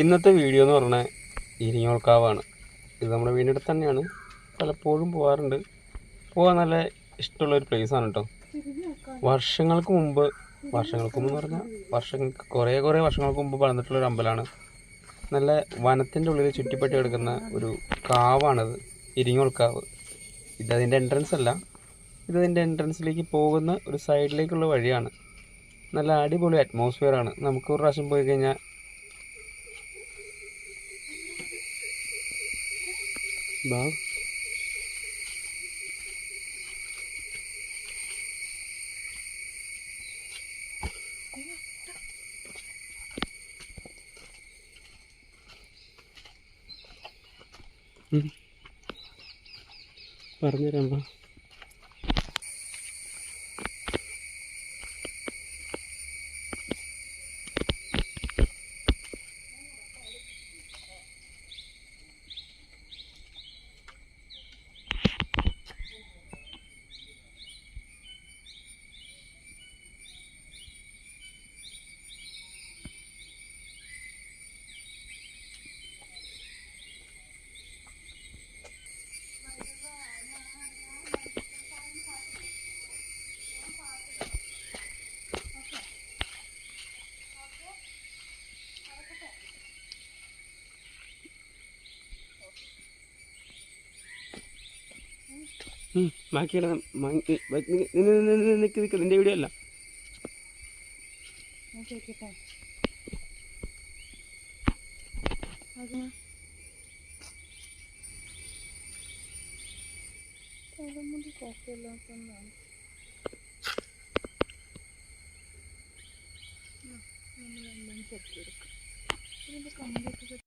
ഇന്നത്തെ വീഡിയോ എന്ന് പറഞ്ഞാൽ ഇരിങ്ങോൾക്കാവാണ്. ഇത് നമ്മുടെ വീടിനടുത്ത് തന്നെയാണ്. പലപ്പോഴും പോകാറുണ്ട് പോകാൻ നല്ല ഇഷ്ടമുള്ള ഒരു പ്ലേസാണ് കേട്ടോ വർഷങ്ങൾക്ക് മുമ്പ് വർഷങ്ങൾക്ക് മുമ്പ് എന്ന് പറഞ്ഞാൽ വർഷങ്ങൾക്ക് കുറേ കുറേ വർഷങ്ങൾക്ക് മുമ്പ് ഒരു അമ്പലമാണ്. നല്ല വനത്തിന്റെ ഉള്ളിൽ ചുറ്റിപ്പറ്റി കിടക്കുന്ന ഒരു കാവാണത് ഇരിങ്ങോൾക്കാവ്. ഇതതിന്റെ എൻട്രൻസ് അല്ല. ഇതതിന്റെ എൻട്രൻസിലേക്ക് പോകുന്ന ഒരു സൈഡിലേക്കുള്ള വഴിയാണ്. നല്ല അടിപൊളി അറ്റ്മോസ്ഫിയർ ആണ്. നമുക്ക് ഒരു പ്രാവശ്യം പോയി കഴിഞ്ഞാൽ Bang. hmm. parmir yang bau ബാക്കിയുള്ള നിൽക്ക് നിൽക്ക് നിന്റെ വീഡിയോ അല്ല തലമുടി കാറ്റല്ലാത്തതാണ് നമ്മൾ എല്ലാം ചെത്തിയെടുക്കും ഇതിന്റെ കമ്പ്യൂട്ടർ